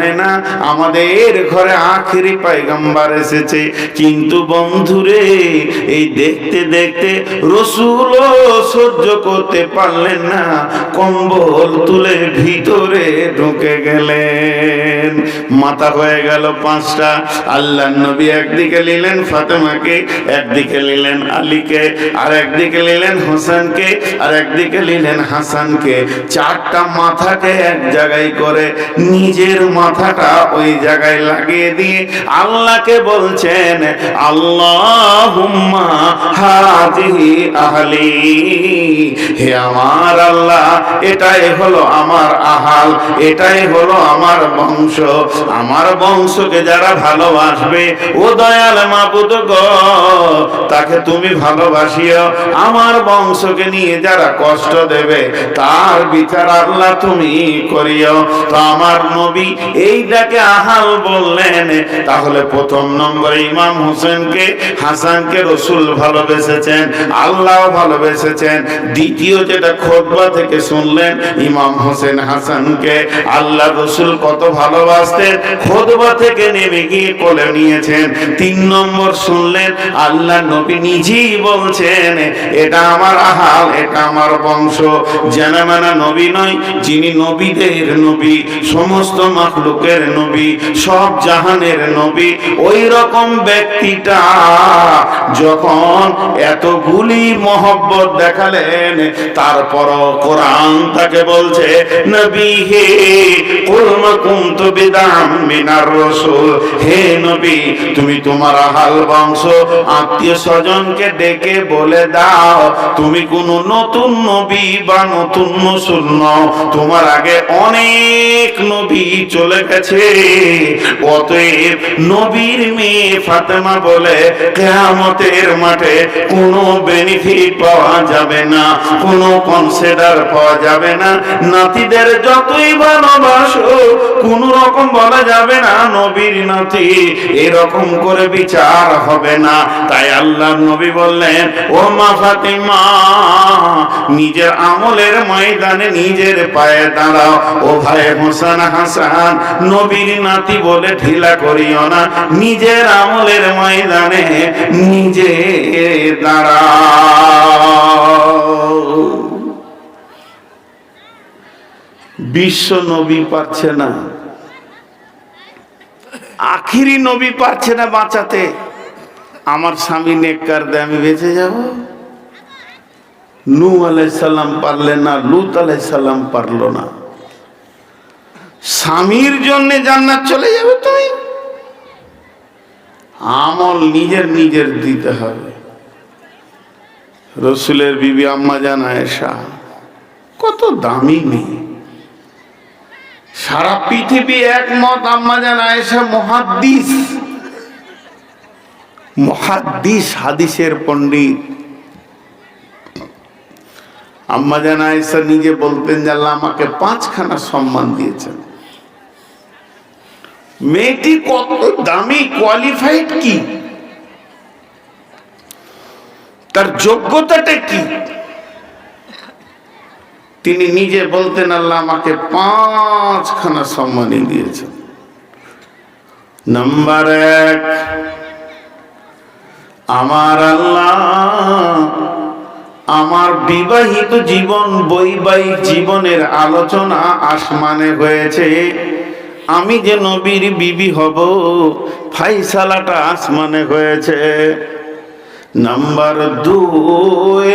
জানে না, আমাদের ঘরে আখেরি পাইগাম্বার এসেছে। কিন্তু বন্ধুরে, এই দেখতে দেখতে রসুল সহ্য করতে পারলেন না। কম্বল তুলে ভিতরে ঢুকে গেলেন। মাথা হয়ে গেল পাঁচটা। আল্লাহ নবী একদিকে নিলেন ফাতেমাকে, একদিকে নিলেন আলীকে, আর একদিকে নিলেন হোসেনকে, আর একদিকে নিলেন হাসানকে। চারটা মাথাকে এক জায়গায় করে নিজের মাথাটা ওই জায়গায় লাগিয়ে দিয়ে আল্লাহকে বলছেন আল্লাহ হাজিহি আহলি। হে আমার আল্লাহ, এটাই হলো আমার আহাল, এটাই হলো আমার বংশ। আমার বংশকে যারা ভালোবাসবে, ও দয়াল মাবুদ গো, তাকে তুমি ভালোবাসিও। আমার বংশকে নিয়ে যারা কষ্ট দেবে, তার বিচার আল্লাহ তুমি করিও। তো আমার নবী এইটাকে আহাল বললেন। তাহলে প্রথম নম্বরে ইমাম হোসেনকে, হাসানকে রসুল ভালোবেসেছেন, আল্লাহ ভালোবেসেছেন। দ্বিতীয় যেটা খোদবা থেকে শুনলেন, ইমাম হোসেন হাসানকে আল্লাহ রসুল কত ভালোবাসতেন, খোদবা থেকে নেমে গিয়ে কোলে নিয়েছেন। তিন নম্বর শুনলেন, আল্লাহ নবী নিজেই বলছেন, এটা আমার আহাল, এটা আমার বংশ। জানা মানা নবী নয়, যিনি নবীদের নবী, সমস্ত মাখলুকের নবী, সব জাহানের নবী ওই রকম ব্যক্তিটা যখন এতগুলি মহব্বত দেখালেন, তারপরও কোরআন তাকে বলছে, নবী হে কুলমা কুনতু বিদাম মিনার রাসূল, হে নবী, তুমি তোমার আহাল বংশ, আত্মীয় স্বজনকে ডেকে বলে দাও, তুমি কোন নতুন নবী বা নতুন নও, তোমার আগে অনেক নবী চলে গেছে অতএব নবীর মেয়ে ফাতেমা বলে কেয়ামতের মাঠে কোনো বেনিফিট পাওয়া যাবে না, কোনো কনসিডার পাওয়া যাবে না। নাতিদের যতই ভালোবাসো, কোন রকম বলা যাবে না নবীর নাতি এরকম করে বিচার হবে না। তাই আল্লাহ নবী বললেন, ও মা ফাতিমা, নিজের আমলের ময়দানে নিজের পায়ে দাঁড়াও। ও ভাই হোসেন হাসান নবীর নাতি বলে ঢিলা করিও না। নিজের আমলের ময়দানে নিজে দাঁড়াও। বিশ্ব নবী পারছে না। আখিরি নবী পারছে না বাঁচাতে। আমার স্বামী নেককার, দে আমি বেঁচে যাব। নু আলাইসাল্লাম পারলেন না, লুত আলাইসাল্লাম পারল না। স্বামীর জন্য জান্নাত চলে যাবে তুমি? আমল নিজের নিজের দিতে হবে। রসুলের বিবি আম্মা জান আয়েশা, কত দামি মেয়ে। সারা পৃথিবী একমত আম্মা জান আয়েশা মহাদ্দিস। মহাদ্দিস হাদিসের পণ্ডিত। আম্মা জান আয়েশা নিজে বলতেন যে আল্লাহ আমাকে পাঁচখানা সম্মান দিয়েছেন। মেয়েটি কত দামি কোয়ালিফাইড কি? তার যোগ্যতাটা কি? তিনি নিজে বলতেন, আল্লাহ আমাকে পাঁচখানা সম্মানই দিয়েছেন নাম্বার এক, আমার আল্লাহ, আমার বিবাহিত জীবন বৈবাহিক জীবনের আলোচনা আসমানে হয়েছে। আমি যে নবীর বিবি হব, ফাইসালাটা আসমানে হয়েছে। নাম্বার দুই,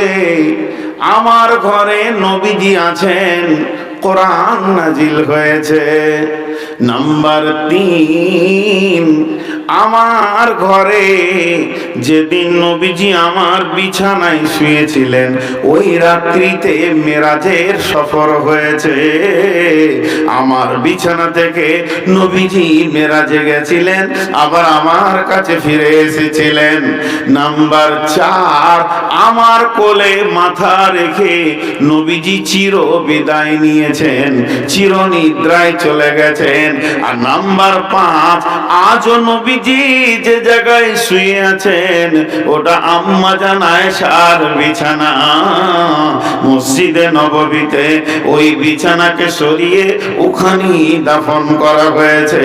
আমার ঘরে নবীজি আছেন, কোরআন নাজিল হয়েছে। নাম্বার তিন আমার ঘরে যেদিন নবীজি আমার বিছানায় শুয়েছিলেন, ওই রাত্রিতে মেরাজের সফর হয়েছে। আমার বিছানা থেকে নবীজি মেরাজে গেছিলেন, আবার আমার কাছে ফিরে এসেছিলেন। নাম্বার চার, আমার কোলে মাথা রেখে নবীজি চির বিদায় নিয়েছেন, চির নিদ্রায় চলে গেছেন। আর নাম্বার পাঁচ, আজও নবী নবীজি যে জায়গায় শুয়ে আছেন ওটা আম্মা জান আয়েশার বিছানা। মসজিদে নববীতে ওই বিছানাকে সরিয়ে ওখানেই দাফন করা হয়েছে।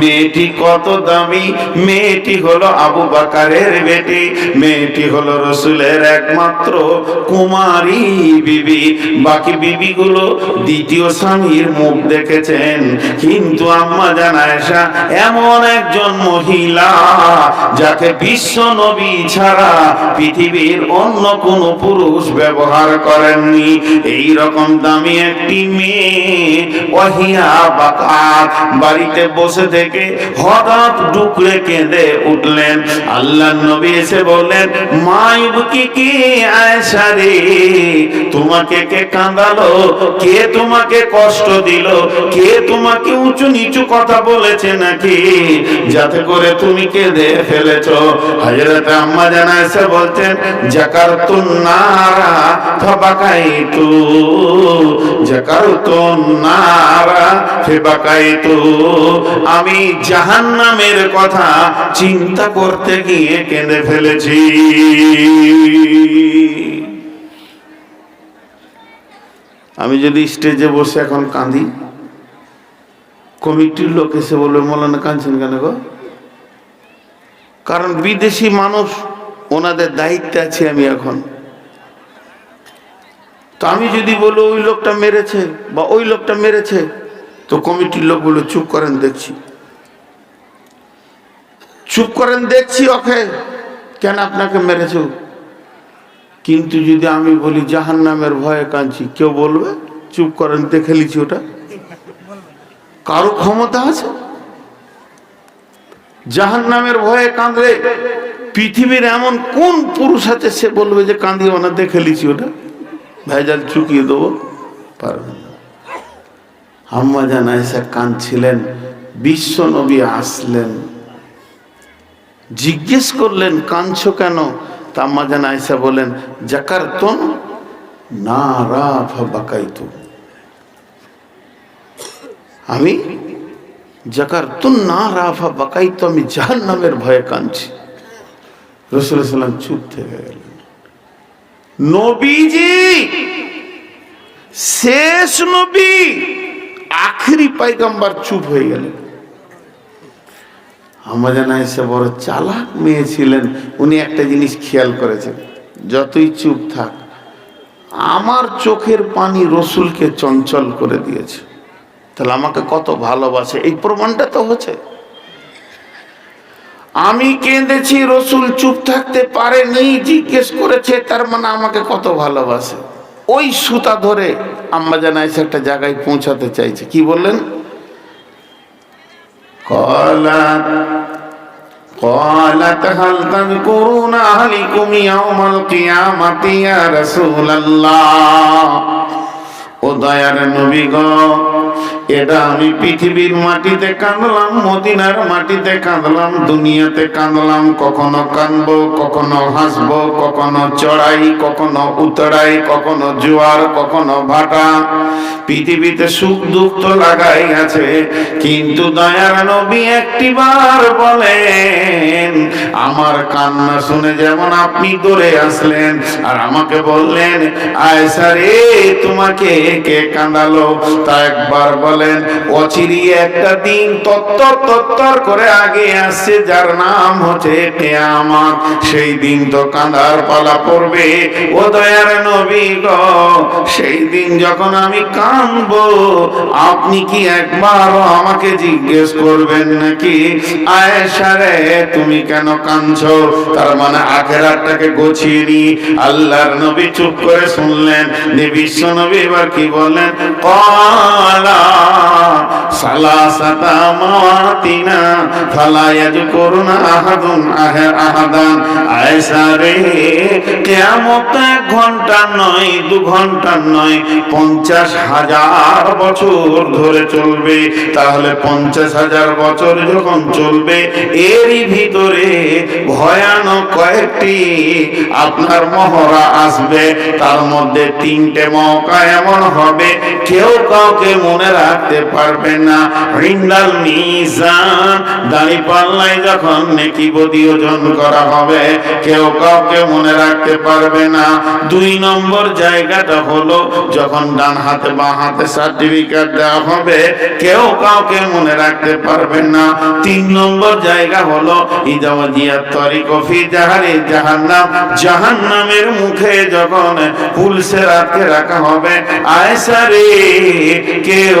মেয়েটি কত দামি। মেয়েটি হলো আবু বাকারের বেটি। মেয়েটি হলো রসুলের একমাত্র কুমারী বিবি। বাকি বিবিগুলো দ্বিতীয় স্বামীর মুখ দেখেছেন। কিন্তু আম্মা জানায়সা এমন একজন মহিলা যাকে বিশ্ব নবী ছাড়া পৃথিবীর অন্য কোন পুরুষ ব্যবহার করেননি। এই রকম দামি একটি মেয়ে বাড়িতে বসে থেকে হঠাৎ ডুকরে কেঁদে উঠলেন। আল্লাহ নবী এসে বললেন মাইবুকি কি আয়সা রে? তোমাকে কে কাঁদালো? কে তোমাকে কষ্ট দিল? কে তোমাকে উঁচু নিচু কথা বলেছে নাকি? যাতে করে তুমি কেঁদে ফেলেছো। হযরত আম্মা জানা এসে বলতেন জাকারতুন নারা ফাবাকাইতু জাকারতুন নারা ফাবাকাইতু। আমি জাহান্নামের কথা চিন্তা করতে গিয়ে কেঁদে ফেলেছি। আমি যদি স্টেজে বসে এখন কাঁদি, কমিটির লোক এসে বলবে, মৌলানা কাঁদছেন কেন গো? কারণ বিদেশি মানুষ ওনাদের দায়িত্বে আছি আমি এখন। তো আমি যদি বলি, ওই লোকটা মেরেছে বা ওই লোকটা মেরেছে, তো কমিটির লোক বলে চুপ করেন, দেখছি। চুপ করেন, দেখছি, ওকে, কেন আপনাকে মেরেছে? কিন্তু যদি আমি বলি জাহান নামের ভয়ে কাঁদছি, কেউ বলবে, চুপ করেন, দেখে লিছি ওটা। কারও ক্ষমতা আছে? জাহান নামের ভয়ে কাঁদলে পৃথিবীর এমন কোন পুরুষ আছে সে বলবে যে কাঁদিও না, দেখে লিছি ওটা। ভেজাল চুকিয়ে দেবো, পারবে না। আম্মা জান এসে কাঁদছিলেন, বিশ্ব নবী আসলেন। জিজ্ঞেস করলেন, কাঁদছো কেন? তা আম্মা জান আয়সা বলেন জাকার তন না রাফা বাকাইতু আমি জাকার তুন না রাফা বাকাইতু, আমি জাহান্নামের ভয়ে কাঁদছি। রসুল সাল্লাম চুপ থেকে গেলেন। নবীজি, শেষ নবী, আখরি পাইগাম্বার চুপ হয়ে গেলেন। আমাদের এসে বড় চালাক মেয়ে ছিলেন, উনি একটা জিনিস খেয়াল করেছেন, যতই চুপ থাক, আমার চোখের পানি রসুলকে চঞ্চল করে দিয়েছে। তাহলে আমাকে কত ভালোবাসে এই প্রমাণটা তো হচ্ছে আমি কেঁদেছি রসুল চুপ থাকতে পারেনি জিজ্ঞেস করেছে তার মানে আমাকে কত ভালোবাসে ওই সুতা ধরে আম্মা জানা এসে একটা জায়গায় পৌঁছাতে চাইছে কি বললেন قالت قالت هل تذكرون أهلكم يوم القيامة يا رسول الله ও দয়ার নবী গো এটা আমি পৃথিবীর মাটিতে কাঁদলাম, মদিনার মাটিতে কাঁদলাম, দুনিয়াতে কাঁদলাম, কখনো কাঁদবো, কখনো হাসবো, কখনো চড়াই, কখনো উতরাই, কখনো জোয়ার, কখনো ভাটা। পৃথিবীতে সুখ দুঃখ তো লাগাই আছে, কিন্তু দয়ার নবী একটিবার বলেন, আমার কান্না শুনে যেমন আপনি দৌড়ে আসলেন, আর আমাকে বললেন, আয়সা রে, তোমাকে কে কাঁদালো? তা একবার বলেন, অচিরি একটা দিন তত্তর তত্তর করে আগে আসছে, যার নাম হচ্ছে কেয়ামত। সেই দিন তো কাঁদার পালা পড়বে, ও দয়ার নবী গো। সেই দিন যখন আমি কাঁদবো, আপনি কি একবারও আমাকে জিজ্ঞেস করবেন নাকি? আয়েশা রে, তুমি কেন কাঁদছো? তার মানে আখেরাতটাকে গোছিয়ে নি। আল্লাহর নবী চুপ করে শুনলেন। যে বিশ্ব নবী এবার কি বলেন কলা আহাদান আয়েশা রে এক ঘণ্টা নয়, দু ঘণ্টা নয়, পঞ্চাশ হাজার বছর ধরে চলবে। তাহলে পঞ্চাশ হাজার বছর যখন চলবে, এরই ভিতরে ভয়ানক কয়েকটি আপনার মহড়া আসবে। তার মধ্যে তিনটে মৌকা এমন হবে, কেউ কাউকে মনে রাখ রাখতে পারবে না। রিন্দাল মিজান, দাড়ি পাল্লাই যখন নেকি বদি ওজন করা হবে, কেউ কাউকে মনে রাখতে পারবে না। দুই নম্বর জায়গাটা হলো যখন ডান হাতে, বা হাতে সার্টিফিকেট দেওয়া হবে, কেউ কাউকে মনে রাখতে পারবে না। তিন নম্বর জায়গা হলো ইদাওয়াজিয়াত তরিক ফি জাহারি জাহান্নাম। জাহান্নামের মুখে যখন পুলসে রাখতে রাখা হবে আয়সা রে, কেউ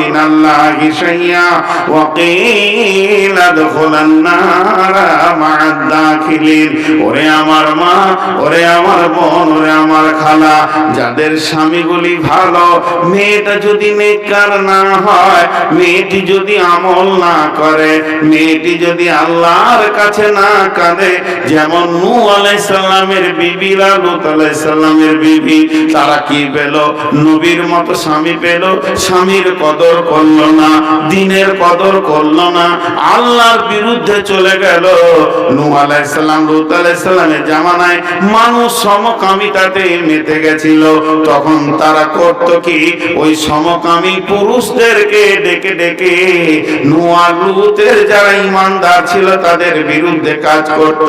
মিনাল্লাহি শাইয়্যা ওয়া কিলা দখুলান নারা মা'আদ দাখিলিন। ওরে আমার মা, ওরে আমার বোন, ওরে আমার খালা, যাদের স্বামীগুলি ভালো, মেয়েটা যদি নেককার না হয়, মেয়েটি যদি আমল না করে, মেয়েটি যদি আল্লাহর কাছে না কাঁদে, যেমন নূ আলাইসাল্লামের বিবি, লালুত আলাইসাল্লামের বিবি, তারা কি পেল? নবীর মতো স্বামী পেল? স্বামীর কদর করল না, দিনের কদর করল না। আল্লাহর বিরুদ্ধে চলে গেল। নূ আলাইসাল্লাম লুত আলাইসাল্লামের জামানায় মানুষ সমকামিতাতে মেতে গেছিল। তখন তারা করত কি? ওই সমকামী পুরুষদেরকে ডেকে ডেকে নুয়া লুতের যারা ইমানদার ছিল, তাদের বিরুদ্ধে কাজ করত।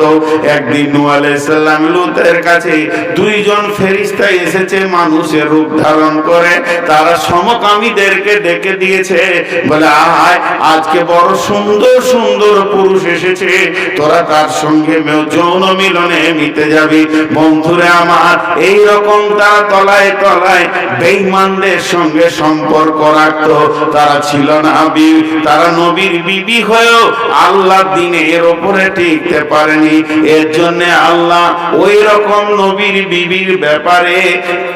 একদিন নূহ আলাইহিস সালাম লুতের কাছে দুইজন ফেরেশতা এসেছে, মানুষের রূপ ধারণ করে। তারা সমকামীদেরকে ডেকে দিয়েছে, বলে, আয়, আজকে বড় সুন্দর সুন্দর পুরুষ এসেছে। তোরা তার সঙ্গে যৌন মিলনে মিতে যাবি। বন্ধুরে আমার, এই রকম তারা তলায় তলায় বেঈমানদের সঙ্গে সম্পর্ক রাখতো। তারা ছিল না বি তারা নবীর বিবি হয়েও আল্লাহ দিনের ওপরে টিকতে পারেনি। এর জন্য আল্লাহ ওই রকম নবীর বিবির ব্যাপারে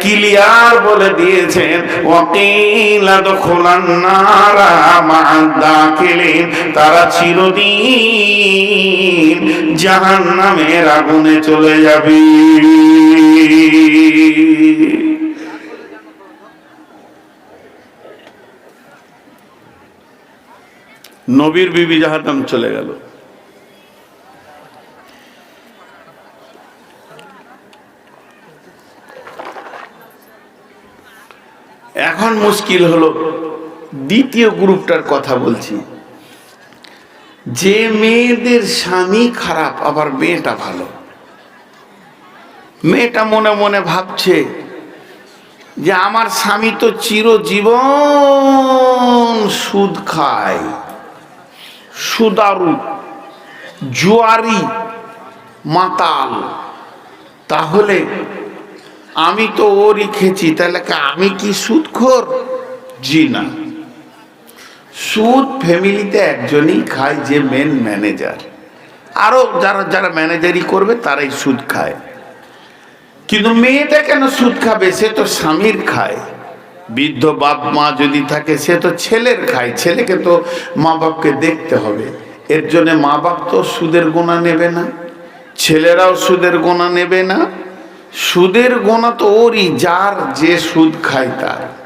ক্লিয়ার বলে দিয়েছেন। ওয়াকিলা দখলান দাখিলিন তারা চিরদিন জাহান্নামের আগুনে চলে যাবে। নবীর বিবি যাহার নাম চলে গেল। এখন মুশকিল হলো দ্বিতীয় গ্রুপটার কথা বলছি। যে মেয়েদের স্বামী খারাপ, আবার মেয়েটা ভালো। মেয়েটা মনে মনে ভাবছে যে আমার স্বামী তো চিরজীবন সুদ খায়। সুদারু, জুয়ারি, মাতাল। তাহলে আমি তো ওরই খেছি তাহলে আমি কি সুদখোর? জি না। সুদ ফ্যামিলিতে একজনই খায় যে মেন ম্যানেজার আরও যারা যারা ম্যানেজারই করবে, তারাই সুদ খায়। কিন্তু মেয়েটা কেন সুদ খাবে? সে তো স্বামীর খায়। বৃদ্ধ বাপ মা যদি থাকে, সে তো ছেলের খায়। ছেলেকে তো মা বাপকে দেখতে হবে। এর জন্য মা বাপ তো সুদের গোনা নেবে না। ছেলেরাও সুদের গোনা নেবে না। সুদের গোনা তো ওরই, যার যে সুদ খায় তার।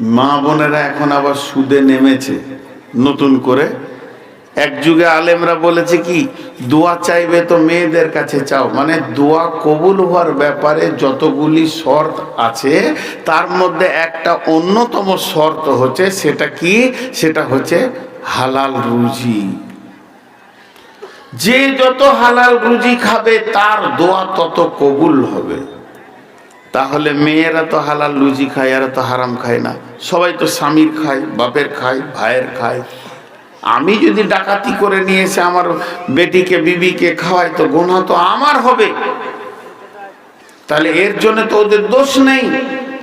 মা বোনেরা এখন আবার সুদে নেমেছে নতুন করে। এক যুগে আলেমরা বলেছে কি, দোয়া চাইবে তো মেয়েদের কাছে চাও। মানে দোয়া কবুল হওয়ার ব্যাপারে যতগুলি শর্ত আছে, তার মধ্যে একটা অন্যতম শর্ত হচ্ছে সেটা কি? সেটা হচ্ছে হালাল রুজি। যে যত হালাল রুজি খাবে, তার দোয়া তত কবুল হবে। তাহলে মেয়েরা তো হালাল লুজি খায়, এরা তো হারাম খায় না। সবাই তো স্বামীর খায়, বাপের খায়, ভাইয়ের খায়। আমি যদি ডাকাতি করে নিয়ে এসে আমার বেটিকে, বিবিকে খাওয়াই, তো গোনা তো আমার হবে। তাহলে এর জন্য তো ওদের দোষ নেই।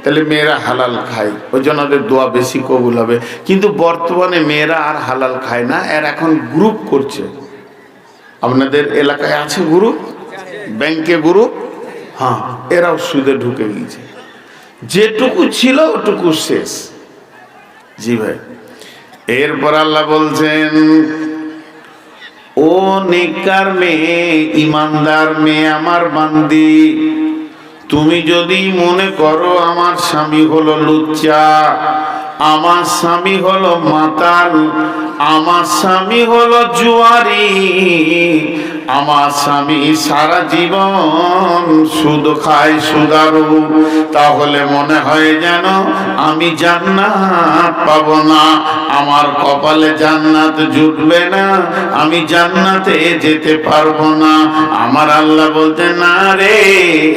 তাহলে মেয়েরা হালাল খায়, ওই জন্য ওদের দোয়া বেশি কবুল হবে। কিন্তু বর্তমানে মেয়েরা আর হালাল খায় না, এর এখন গ্রুপ করছে। আপনাদের এলাকায় আছে গ্রুপ ব্যাংকে গ্রুপ হ্যাঁ এরাও সুদে ঢুকে গিয়েছে। যেটুকু ছিল, ওটুকু শেষ। জি ভাই। এরপর আল্লাহ বলছেন, ও নিকার মেয়ে, ইমানদার মেয়ে আমার বান্দি, তুমি যদি মনে করো আমার স্বামী হলো লুচ্চা, আমার স্বামী হলো মাতাল আমার স্বামী হলো জুয়ারি, আমার স্বামী সারা জীবন সুদ খায় সুদারু। তাহলে মনে হয় যেন আমি জান্নাত পাবো না, আমার কপালে জান্নাত জুটবে না, আমি জান্নাতে যেতে পারব না। আমার আল্লাহ বলতে না রে,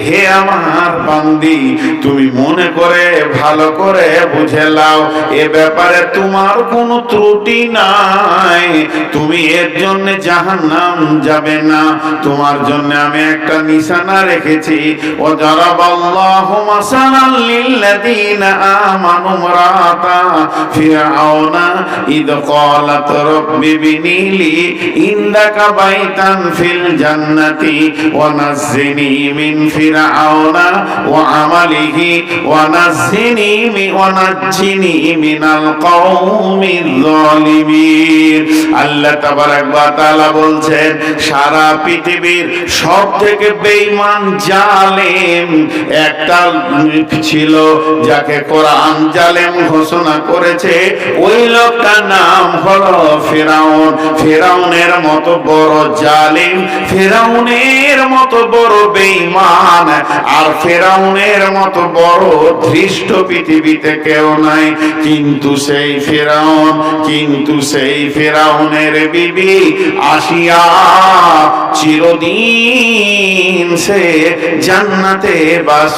হে আমার বান্দি, তুমি মনে করে, ভালো করে বুঝে লাও। এ ব্যাপারে তোমার কোনো ত্রুটি নাই তুমি এর জন্য জাহান্নাম যাবে না। তোমার জন্য আমি একটা নিশানা রেখেছি। ও যারা আমালিহি মিনাল কওমিজ জালিমিন আল্লাহ তাবারাক বলছেন, সারা পৃথিবীর সব থেকে বেঈমান জালেম একটা ছিল যাকে কোরআন জালেম ঘোষণা করেছে। ওই লোকটার নাম হলো ফেরাউন। ফেরাউনের মতো বড় জালিম, ফেরাউনের মতো বড় বেঈমান, আর ফেরাউনের মতো বড় ধৃষ্ট পৃথিবীতে কেউ নাই। কিন্তু সেই ফেরাউন, কিন্তু সেই ফেরাউনের বিবি আসিয়া চিরদিন সে জান্নাতে বাস